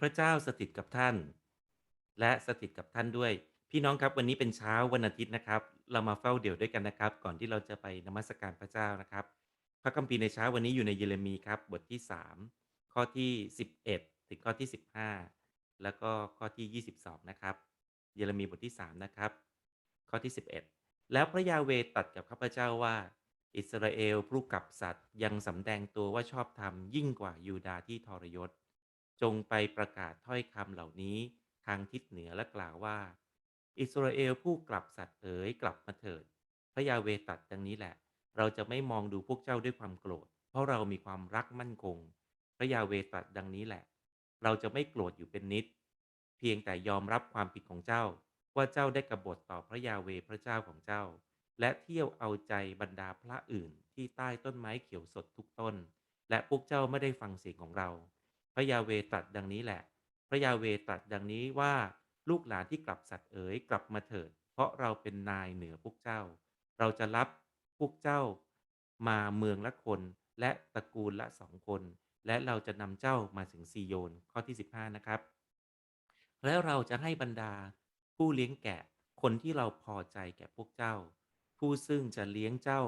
พระเจ้าสถิตกับท่าน และสถิตกับท่านด้วย พี่น้องครับวันนี้เป็นเช้าวันอาทิตย์นะครับ เรามาเฝ้าเดี่ยวด้วยกันนะครับ ก่อนที่เราจะไปนมัสการพระเจ้านะครับ พระคัมภีร์ในเช้าวันนี้อยู่ในเยเรมีครับ บทที่ 3 ข้อที่ 11 ถึงข้อที่ 15 แล้วก็ข้อที่ 22 นะครับ เยเรมีบทที่ 3 นะครับ ข้อที่ 11 แล้วพระยาเวตรัสกับข้าพเจ้าว่าอิสราเอลผู้กับสัตว์ยังสำแดงตัวว่าชอบธรรมยิ่งกว่ายูดาห์ที่ทรยศ จงไปประกาศถ้อยคำเหล่านี้ทางทิศเหนือและกล่าวว่า อิสราเอลผู้กลับสัตว์เอ๋ยกลับมาเถิด พระยาเวตรัสดังนี้แหละ เราจะไม่มองดูพวกเจ้าด้วยความโกรธ เพราะเรามีความรักมั่นคง พระยาเวตรัสดังนี้แหละ เราจะไม่โกรธอยู่เป็นนิด เพียงแต่ยอมรับความผิดของเจ้า ว่าเจ้าได้กบฏต่อพระยาเวพระเจ้าของเจ้า และเที่ยวเอาใจบรรดาพระอื่นที่ใต้ต้นไม้เขียวสดทุกต้น และพวกเจ้าไม่ได้ฟังเสียงของเรา ระยาเวตรัสดังนี้แหละ พระยาเวตรัสดังนี้ว่าลูกหลานที่กลับสัตว์เอ๋ยกลับมาเถิด เพราะเราเป็นนายเหนือพวกเจ้า เราจะรับพวกเจ้ามาเมืองละคน และตระกูลละสองคน และเราจะนำเจ้ามาถึงซีโยนข้อที่ 15 นะครับ แล้วเราจะให้บรรดาผู้เลี้ยงแกะคนที่เราพอใจแก่พวกเจ้า ผู้ซึ่งจะเลี้ยงเจ้า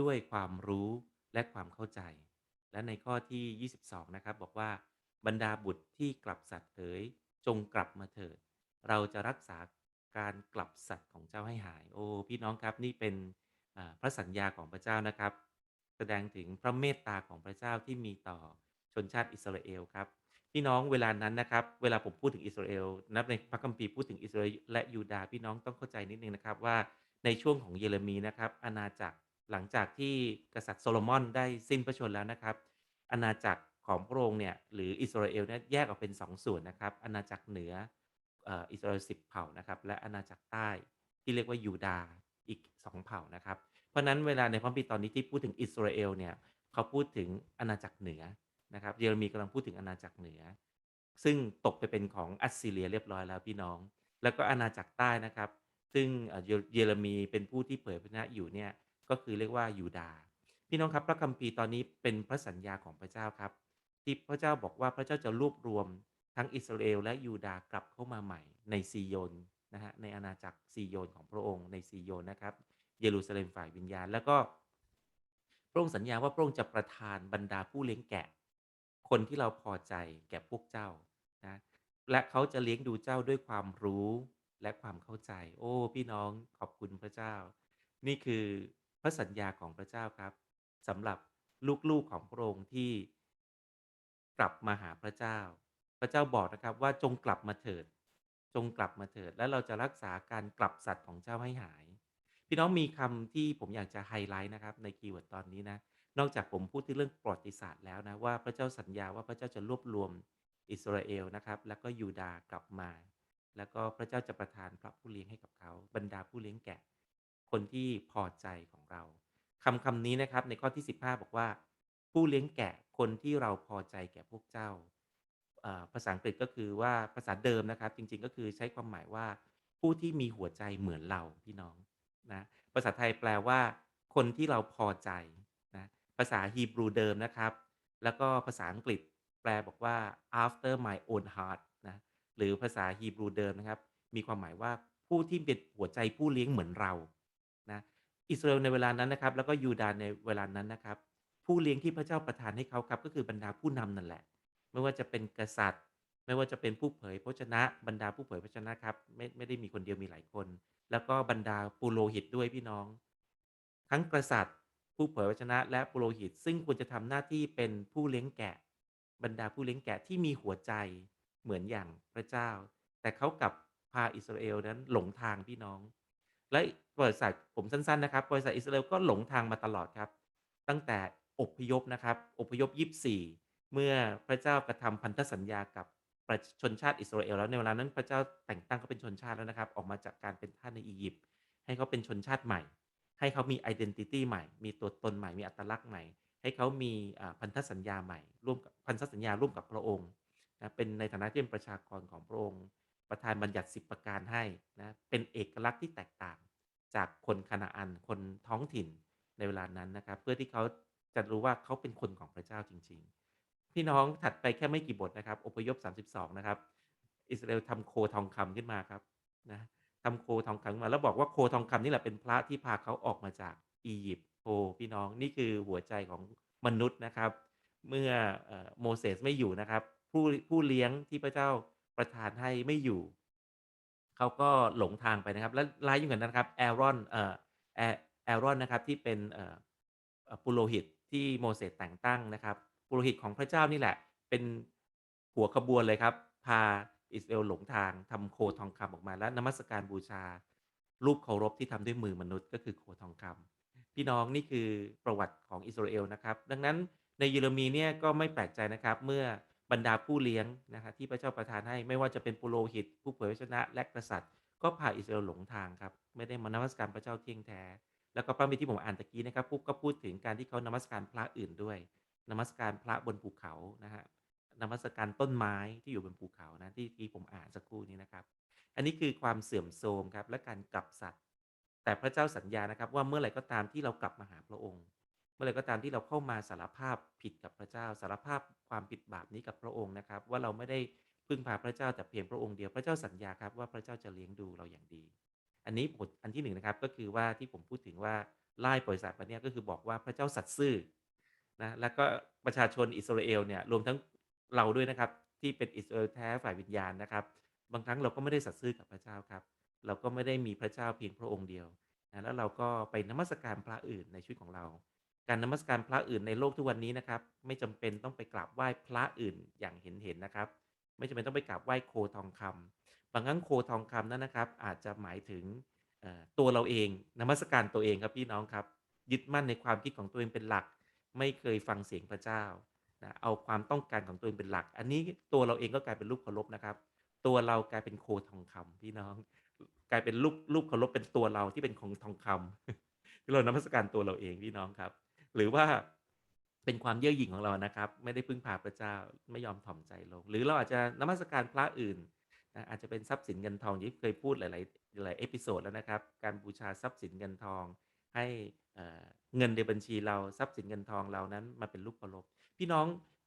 ด้วยความรู้และความเข้าใจ และในข้อที่ 22 นะครับบอกว่า บรรดาบุตรที่กลับสัตว์เอ๋ยจงกลับมาเถิด เราจะรักษาการกลับสัตว์ของเจ้าให้หาย โอ้พี่น้องครับนี่เป็นพระสัญญาของพระเจ้านะครับ แสดงถึงพระเมตตาของพระเจ้าที่มีต่อชนชาติอิสราเอลครับพี่น้องเวลานั้นนะครับ เวลาผมพูดถึงอิสราเอลนับในพระคัมภีร์พูดถึงอิสราเอลและยูดาห์พี่น้องต้องเข้าใจนิดนึงนะครับว่าในช่วงของเยเรมีนะครับ อาณาจักรหลังจากที่กษัตริย์โซโลมอนได้สิ้นพระชนม์แล้วนะครับ อาณาจักร ของพระองค์เนี่ยหรืออิสราเอลเนี่ยแยกออกเป็น2ส่วนนะครับ อาณาจักรเหนืออิสราเอลสิบเผ่านะครับ และอาณาจักรใต้ที่เรียกว่ายูดาอีก 2 เผ่านะครับ เพราะฉะนั้นเวลาในพระคัมภีร์ตอนนี้ที่พูดถึงอิสราเอลเนี่ยเขาพูดถึงอาณาจักรเหนือนะครับเยเรมีกำลังพูดถึงอาณาจักรเหนือ ซึ่งตกไปเป็นของอัสซีเรียเรียบร้อยแล้วพี่น้อง แล้วก็อาณาจักรใต้นะครับ ซึ่งเยเรมีเป็นผู้ที่เผยพระชนะอยู่เนี่ยก็คือเรียกว่ายูดาพี่น้องครับพระคัมภีร์ตอนนี้เป็นพระสัญญาของพระเจ้าครับ ที่พระเจ้าบอกว่าพระเจ้าจะรวบรวมทั้งอิสราเอลและยูดาห์กลับเข้ามาใหม่ในซีโยนนะฮะในอาณาจักรซีโยนของพระองค์ในซีโยนนะครับ เยรูซาเล็มฝ่ายวิญญาณ แล้วก็พระองค์สัญญาว่าพระองค์จะประทานบรรดาผู้เลี้ยงแกะ คนที่เราพอใจแก่พวกเจ้านะและเขาจะเลี้ยงดูเจ้าด้วยความรู้และความเข้าใจ โอ้ พี่น้องขอบคุณพระเจ้า นี่คือพระสัญญาของพระเจ้าครับสำหรับลูกๆของพระองค์ที่ กลับมาหาพระเจ้า พระเจ้าบอกนะครับว่าจงกลับมาเถิด จงกลับมาเถิด และเราจะรักษาการกลับสัตว์ของเจ้าให้หาย พี่น้องมีคำที่ผมอยากจะไฮไลท์นะครับในคีย์เวิร์ดตอนนี้นะ นอกจากผมพูดที่เรื่องประวัติศาสตร์แล้วนะว่าพระเจ้าสัญญาว่าพระเจ้าจะรวบรวมอิสราเอลนะครับ แล้วก็ยูดาห์กลับมา แล้วก็พระเจ้าจะประทานพระผู้เลี้ยงให้กับเขา บรรดาผู้เลี้ยงแกะ คนที่พอใจของเราคำคำนี้นะครับในข้อที่ 15 บอกว่า ผู้เลี้ยงแกะคนที่เราพอใจแก่พวกเจ้า ภาษาอังกฤษก็คือว่าภาษาเดิมนะครับ จริง ๆ ก็คือใช้ความหมายว่าผู้ที่มีหัวใจเหมือนเราพี่น้องนะภาษาไทยแปลว่า คนที่เราพอใจนะภาษาฮีบรูเดิมนะครับ แล้วก็ภาษาอังกฤษแปลบอกว่า after my own heart นะหรือภาษาฮีบรูเดิมนะครับ มีความหมายว่าผู้ที่เป็นหัวใจผู้เลี้ยงเหมือนเรานะอิสราเอลในเวลานั้นนะครับ แล้วก็ยูดาห์ในเวลานั้นนะครับ ผู้เลี้ยงที่พระเจ้าประทานให้เขาครับ ก็คือบรรดาผู้นำนั่นแหละ ไม่ว่าจะเป็นกษัตริย์ ไม่ว่าจะเป็นผู้เผยพระชนะ บรรดาผู้เผยพระชนะครับไม่ไม่ได้มีคนเดียวมีหลายคน แล้วก็บรรดาปุโรหิตด้วยพี่น้อง ทั้งกษัตริย์ ผู้เผยพระชนะและปุโรหิต ซึ่งควรจะทำหน้าที่เป็นผู้เลี้ยงแกะ บรรดาผู้เลี้ยงแกะที่มีหัวใจเหมือนอย่างพระเจ้า แต่เขากับพาอิสราเอลนั้นหลงทางพี่น้อง และประวัติศาสตร์ผมสั้นๆนะครับประวัติศาสตร์อิสราเอลก็หลงทางมาตลอดครับ ตั้งแต่ อพยพนะครับ อพยพ 24 เมื่อพระเจ้ากระทำพันธสัญญากับประชนชาติอิสราเอลแล้วในเวลานั้นพระเจ้าแต่งตั้งเขาเป็นชนชาติแล้วนะครับ ออกมาจากการเป็นทาสในอียิปต์ให้เขาเป็นชนชาติใหม่ ให้เขามี identity ใหม่ มีตัวตนใหม่ มีอัตลักษณ์ใหม่ ให้เขามีพันธสัญญาใหม่ ร่วมกับพันธสัญญาร่วมกับพระองค์นะเป็นในฐานะที่เป็นประชากรของพระองค์ ประทานบัญญัติ 10 ประการให้นะเป็นเอกลักษณ์ที่แตกต่างจากคนคานาอันคนท้องถิ่นในเวลานั้นนะครับ เพื่อที่เขา จะรู้ว่าเขาเป็นคนของพระเจ้าจริง ๆ พี่น้องถัดไปแค่ไม่กี่บทนะครับ อพยพ 32 นะครับ อิสราเอลทำโคทองคำขึ้นมาครับนะทำโคทองคำมาแล้วบอกว่าโคทองคำนี่แหละเป็นพระที่พาเขาออกมาจากอียิปต์โอ้พี่น้องนี่คือหัวใจของมนุษย์นะครับ เมื่อโมเสสไม่อยู่นะครับ ผู้ผู้เลี้ยงที่พระเจ้าประทานให้ไม่อยู่ เขาก็หลงทางไปนะครับ และร้ายยิ่งกว่านั้นนะครับแอรอนเอ่อแอแอรอนนะครับที่เป็น เอ่อปุโรหิตที่โมเสสแต่งตั้งนะครับปุโรหิตของพระเจ้านี่แหละ เป็นหัวขบวนเลยครับ พาอิสราเอลหลงทางทำโคทองคำออกมาและนมัสการบูชา รูปเคารพที่ทำด้วยมือมนุษย์ก็คือโคทองคำพี่น้องนี่คือประวัติของอิสราเอลนะครับ ดังนั้นในเยเรมีเนี่ยก็ไม่แปลกใจนะครับ เมื่อบรรดาผู้เลี้ยงนะครับที่พระเจ้าประทานให้ไม่ว่าจะเป็นปุโรหิต ผู้เผยพระชนะและกษัตริย์ ก็พาอิสราเอลหลงทางครับ ไม่ได้มานมัสการพระเจ้าเที่ยงแท้ แล้วก็พระบิดที่ผมอ่านตะกี้นะครับก็พูดถึงการที่เขานมัสการพระอื่นด้วย นมัสการพระบนภูเขานะฮะนมัสการต้นไม้ที่อยู่บนภูเขานะที่ที่ผมอ่านสักครู่นี้นะครับ อันนี้คือความเสื่อมโทรมครับและการกลับสัตว์ แต่พระเจ้าสัญญานะครับ ว่าเมื่อไหร่ก็ตามที่เรากลับมาหาพระองค์ เมื่อไหร่ก็ตามที่เราเข้ามาสารภาพผิดกับพระเจ้า สารภาพความผิดบาปนี้กับพระองค์นะครับ ว่าเราไม่ได้พึ่งพาพระเจ้าแต่เพียงพระองค์เดียวพระเจ้าสัญญาครับว่าพระเจ้าจะเลี้ยงดูเราอย่างดี อันนี้บทอันที่หนึ่งนะครับก็คือว่าที่ผมพูดถึงว่าไล่ปล่อยสัตว์มาเนี่ยก็คือบอกว่าพระเจ้าสัตย์ซื่อนะแล้วก็ประชาชนอิสราเอลเนี่ยรวมทั้งเราด้วยนะครับที่เป็นอิสราเอลแท้ฝ่ายวิญญาณนะครับบางครั้งเราก็ไม่ได้สัตย์ซื่อกับพระเจ้าครับ เราก็ไม่ได้มีพระเจ้าเพียงพระองค์เดียวนะแล้วเราก็ไปนมัสการพระอื่นในชีวิตของเรา การนมัสการพระอื่นในโลกทุกวันนี้นะครับ ไม่จำเป็นต้องไปกราบไหว้พระอื่นอย่างเห็นเห็นนะครับ ไม่จำเป็นต้องไปกราบไหว้โคทองคำ บางครั้งโคทองคำนั้นนะครับ อาจจะหมายถึงตัวเราเองนมัสการตัวเองครับพี่น้องครับ ยึดมั่นในความคิดของตัวเองเป็นหลัก ไม่เคยฟังเสียงพระเจ้านะเอาความต้องการของตัวเองเป็นหลัก อันนี้ตัวเราเองก็กลายเป็นรูปเคารพนะครับ ตัวเรากลายเป็นโคทองคำพี่น้อง กลายเป็นรูปรูปเคารพเป็นตัวเราที่เป็นของทองคำที่เรานมัสการตัวเราเองพี่น้องครับ หรือว่าเป็นความเย่อหยิ่งของเรานะครับ ไม่ได้พึ่งพาพระเจ้าไม่ยอมถ่อมใจลง หรือเราอาจจะนมัสการพระอื่น นะอาจจะเป็นทรัพย์สินเงินทองที่เคยพูดหลายๆหลายเอพิโซดแล้วนะครับ การบูชาทรัพย์สินเงินทอง ให้เงินในบัญชีเราทรัพย์สินเงินทองเรานั้นมาเป็นรูปเคารพพี่น้อง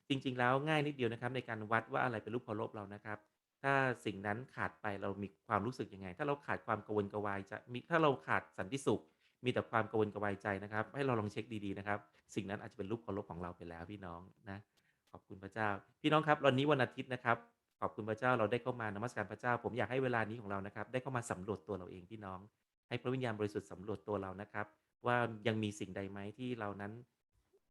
จริง ๆ แล้วง่ายนิดเดียวนะครับ ในการวัดว่าอะไรเป็นรูปเคารพเรานะครับ ถ้าสิ่งนั้นขาดไปเรามีความรู้สึกยังไง ถ้าเราขาดความกระวนกวายจะมีถ้าเราขาดสันติสุข มีแต่ความกระวนกวายใจนะครับ ให้เราลองเช็คดีๆนะครับ สิ่งนั้นอาจจะเป็นรูปเคารพของเราไปแล้วพี่น้องนะขอบคุณพระเจ้า พี่น้องครับวันนี้วันอาทิตย์นะครับ ขอบคุณพระเจ้าเราได้เข้ามานมัสการพระเจ้า ผมอยากให้เวลานี้ของเรานะครับ ได้เข้ามาสำรวจตัวเราเองพี่น้อง ให้พระวิญญาณบริสุทธิ์สำรวจตัวเรานะครับ ว่ายังมีสิ่งใดไหมที่เรานั้น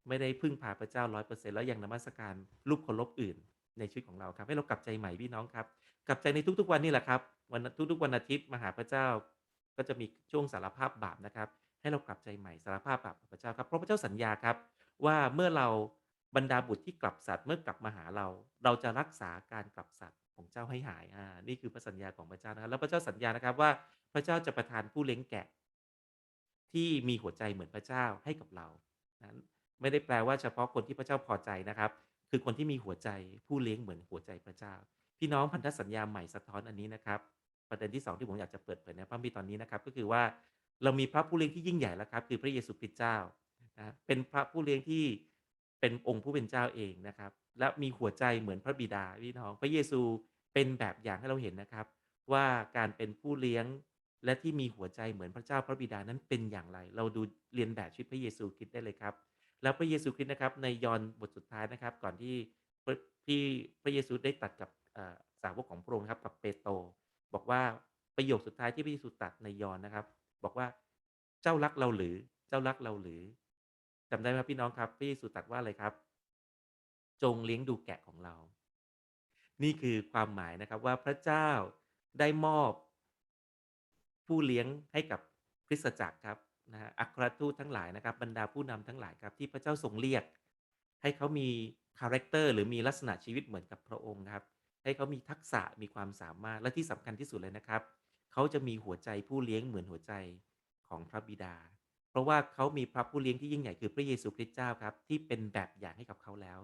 ไม่ได้พึ่งพาพระเจ้าร้อยเปอร์เซ็นต์แล้วยังนมัสการรูปเคารพอื่น ในชีวิตของเราครับให้เรากลับใจใหม่พี่น้องครับกลับใจในทุกๆวันนี่แหละครับวันทุกๆวันอาทิตย์มาหาพระเจ้า ก็จะมีช่วงสารภาพบาปนะครับ ให้เรากลับใจใหม่สารภาพบาปกับพระเจ้าครับเพราะพระเจ้าสัญญาครับว่าเมื่อเรา บรรดาบุตรที่กลับสัตว์เมื่อกลับมาหาเรา เราจะรักษาการกลับสัตว์ของเจ้าให้หายอ่านี่คือพระสัญญาของพระเจ้านะครับ แล้วพระเจ้าสัญญานะครับว่าพระเจ้าจะประทานผู้เลี้ยงแกะ ที่มีหัวใจเหมือนพระเจ้าให้กับเรานั้นไม่ได้แปลว่าเฉพาะคนที่พระเจ้าพอใจนะครับ คือคนที่มีหัวใจผู้เลี้ยงเหมือนหัวใจพระเจ้า พี่น้องพันธสัญญาใหม่สะท้อนอันนี้นะครับ ประเด็นที่สองที่ผมอยากจะเปิดเผยในพระมีตอนนี้นะครับ ก็คือว่าเรามีพระผู้เลี้ยงที่ยิ่งใหญ่แล้วครับ คือพระเยซูคริสต์เจ้านะเป็นพระผู้เลี้ยงที่ เป็นองค์ผู้เป็นเจ้าเองนะครับ และมีหัวใจเหมือนพระบิดาพี่น้อง พระเยซูเป็นแบบอย่างให้เราเห็นนะครับ ว่าการเป็นผู้เลี้ยงและที่มีหัวใจเหมือนพระเจ้าพระบิดานั้นเป็นอย่างไร เราดูเรียนแบบชีวิตพระเยซูคริสต์ได้เลยครับ แล้วพระเยซูคริสต์นะครับในยอห์นบทสุดท้ายนะครับ ก่อนที่พี่พระเยซูได้ตัดกับสาวกของพระองค์ครับกับเปโตรบอกว่าประโยคสุดท้ายที่พระเยซูตรัสในยอห์นนะครับ บอกว่าเจ้ารักเราหรือเจ้ารักเราหรือ จำได้ไหมครับพี่น้องครับพระเยซูตรัสว่าอะไรครับ จงเลี้ยงดูแกะของเรา นี่คือความหมายนะครับว่าพระเจ้าได้มอบ ผู้เลี้ยงให้กับคริสตจักรครับนะฮะอัครทูตทั้งหลายนะครับ บรรดาผู้นำทั้งหลายครับ ที่พระเจ้าทรงเรียก ให้เขามีคาแรคเตอร์หรือมีลักษณะชีวิตเหมือนกับพระองค์ครับ ให้เขามีทักษะมีความสามารถและที่สำคัญที่สุดเลยนะครับ เขาจะมีหัวใจผู้เลี้ยงเหมือนหัวใจของพระบิดา ราะว่าเขามีพระผู้เลี้ยงที่ยิ่งใหญ่คือพระเยซูคริสต์เจ้าครับ ที่เป็นแบบอย่างให้กับเขาแล้ว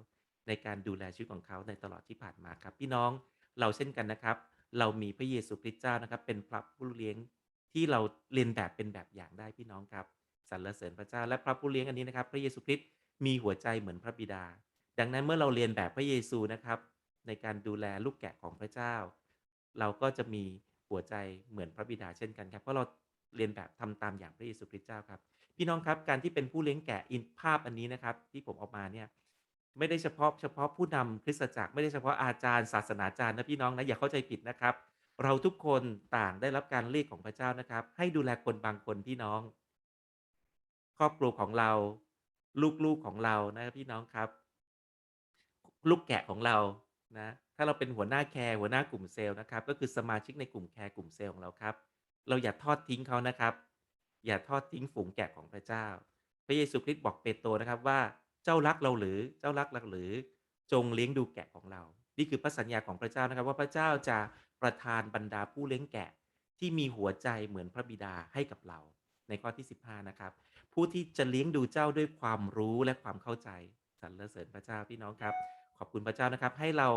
ในการดูแลชีวิตของเขาในตลอดที่ผ่านมาครับ พี่น้องเราเช่นกันนะครับ เรามีพระเยซูคริสต์เจ้านะครับ เป็นพระผู้เลี้ยงที่เราเรียนแบบเป็นแบบอย่างได้พี่น้องครับสรรเสริญพระเจ้าและพระผู้เลี้ยงอันนี้นะครับ พระเยซูคริสต์มีหัวใจเหมือนพระบิดา ดังนั้นเมื่อเราเรียนแบบพระเยซูนะครับ ในการดูแลลูกแกะของพระเจ้า เราก็จะมีหัวใจเหมือนพระบิดาเช่นกันครับเพราะเราเรียนแบบทำตามอย่างพระเยซูคริสต์เจ้าครับ พี่น้องครับการที่เป็นผู้เลี้ยงแกะอินภาพอันนี้นะครับ ที่ผมออกมาเนี่ยไม่ได้เฉพาะเฉพาะผู้นำคริสตจักรไม่ได้เฉพาะอาจารย์ศาสนาจารย์นะพี่น้องนะอย่าเข้าใจผิดนะครับ เราทุกคนต่างได้รับการเรียกของพระเจ้านะครับ ให้ดูแลคนบางคนพี่น้อง ครอบครัวของเรา ลูกๆของเรานะครับพี่น้องครับ ลูกแกะของเรานะถ้าเราเป็นหัวหน้าแคร์หัวหน้ากลุ่มเซลล์นะครับ ก็คือสมาชิกในกลุ่มแคร์กลุ่มเซลล์ของเราครับ เราอย่าทอดทิ้งเขานะครับ อย่าทอดทิ้งฝูงแกะของพระเจ้า พระเยซูคริสต์บอกเปโตรนะครับว่าเจ้ารักเราหรือเจ้ารักเราหรือจงเลี้ยงดูแกะของเรา นี่คือพระสัญญาของพระเจ้านะครับ ว่าพระเจ้าจะประทานบรรดาผู้เลี้ยงแกะที่มีหัวใจเหมือนพระบิดาให้กับเรา ในข้อที่ 15 นะครับ ผู้ที่จะเลี้ยงดูเจ้าด้วยความรู้และความเข้าใจสรรเสริญพระเจ้าพี่น้องครับ ขอบคุณพระเจ้านะครับ ให้เรา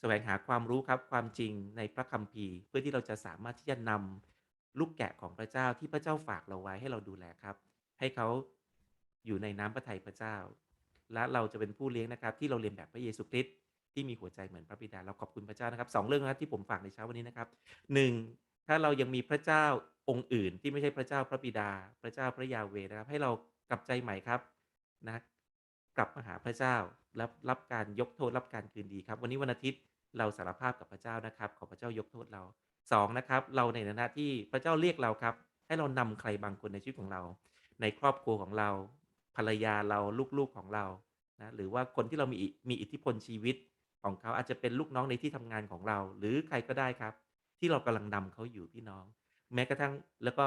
แสวงหาความรู้ครับความจริงในพระคัมภีร์ เพื่อที่เราจะสามารถที่จะนำ ลูกแกะของพระเจ้าที่พระเจ้าฝากเราไว้ให้เราดูแลครับ ให้เขาอยู่ในน้ำพระทัยพระเจ้า และเราจะเป็นผู้เลี้ยงนะครับ ที่เราเรียนแบบพระเยซูคริสต์ที่มีหัวใจเหมือนพระบิดาเราขอบคุณพระเจ้านะครับสองเรื่องนะที่ผมฝากในเช้าวันนี้นะครับหนึ่งถ้าเรายังมีพระเจ้าองค์อื่น ที่ไม่ใช่พระเจ้าพระบิดา พระเจ้าพระยาเวนะครับ ให้เรากลับใจใหม่ครับนะกลับมาหาพระเจ้ารับรับการยกโทษรับการคืนดีครับ วันนี้วันอาทิตย์เราสารภาพกับพระเจ้านะครับ ขอพระเจ้ายกโทษเรา สองนะครับ เราในฐานะที่พระเจ้าเรียกเราครับ ให้เรานำใครบางคนในชีวิตของเรา ในครอบครัวของเรา ภรรยาเราลูกๆของเรานะหรือว่าคนที่เรามีมีอิทธิพลชีวิตของเขาอาจจะเป็นลูกน้องในที่ทำงานของเรา หรือใครก็ได้ครับ ที่เรากำลังนำเขาอยู่พี่น้อง แม้กระทั่งแล้วก็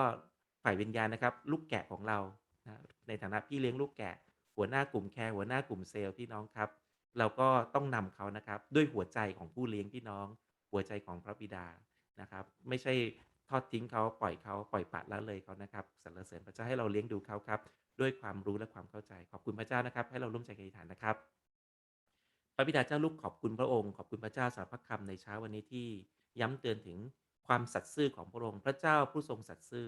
ฝ่ายวิญญาณนะครับ ลูกแกะของเรานะในฐานะพี่เลี้ยงลูกแกะ หัวหน้ากลุ่มแคร์หัวหน้ากลุ่มเซลล์พี่น้องครับ เราก็ต้องนำเขานะครับ ด้วยหัวใจของผู้เลี้ยงพี่น้อง หัวใจของพระบิดา นะครับ ไม่ใช่ทอดทิ้งเขาปล่อยเขาปล่อยปละละเลยเขานะครับสรรเสริญพระเจ้าให้เราเลี้ยงดูเขาครับ ด้วยความรู้และความเข้าใจ ขอบคุณพระเจ้านะครับ ให้เราร่วมใจกันอธิษฐานนะครับพระบิดาเจ้าลูกขอบคุณพระองค์ขอบคุณพระเจ้าสำหรับพระคำในเช้าวันนี้ที่ย้ำเตือนถึงความสัตย์ซื่อของพระองค์ พระเจ้าผู้ทรงสัตย์ซื่อ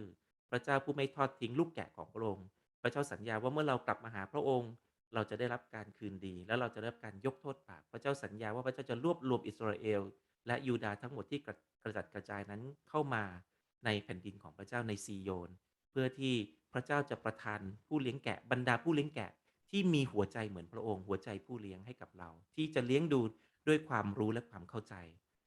พระเจ้าผู้ไม่ทอดทิ้งลูกแกะของพระองค์ พระเจ้าสัญญาว่าเมื่อเรากลับมาหาพระองค์ เราจะได้รับการคืนดี และเราจะได้รับการยกโทษบาปพระเจ้าสัญญาว่าพระเจ้าจะรวบรวมอิสราเอล และยูดาห์ทั้งหมดที่กระจัดกระจายนั้นเข้ามาในแผ่นดินของพระเจ้าในซีโยน เพื่อที่พระเจ้าจะประทานผู้เลี้ยงแกะบรรดาผู้เลี้ยงแกะที่มีหัวใจเหมือนพระองค์หัวใจผู้เลี้ยงให้กับเรา ที่จะเลี้ยงดูด้วยความรู้และความเข้าใจ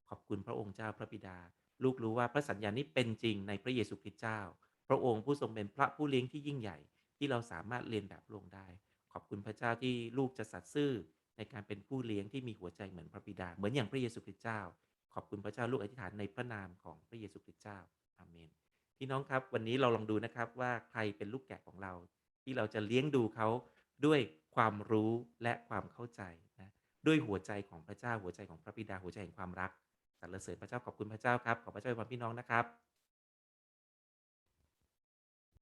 ขอบคุณพระองค์เจ้าพระบิดา ลูกรู้ว่าพระสัญญานี้เป็นจริงในพระเยซูคริสต์เจ้า พระองค์ผู้ทรงเป็นพระผู้เลี้ยงที่ยิ่งใหญ่ ที่เราสามารถเรียนแบบพระองได้ ขอบคุณพระเจ้าที่ลูกจะสัตย์ซื่อ ในการเป็นผู้เลี้ยงที่มีหัวใจเหมือนพระบิดา เหมือนอย่างพระเยซูคริสต์เจ้า ขอบคุณพระเจ้าลูกอธิษฐานในพระนามของพระเยซูคริสต์เจ้าอาเมนพี่น้องครับวันนี้เราลองดูนะครับว่าใครเป็นลูกแกะของเรา ที่เราจะเลี้ยงดูเขาด้วยความรู้และความเข้าใจนะด้วยหัวใจของพระเจ้าหัวใจของพระบิดาหัวใจแห่งความรักสรรเสริญพระเจ้าขอบคุณพระเจ้าครับขอพระเจ้าอวยพรพี่น้องนะครับ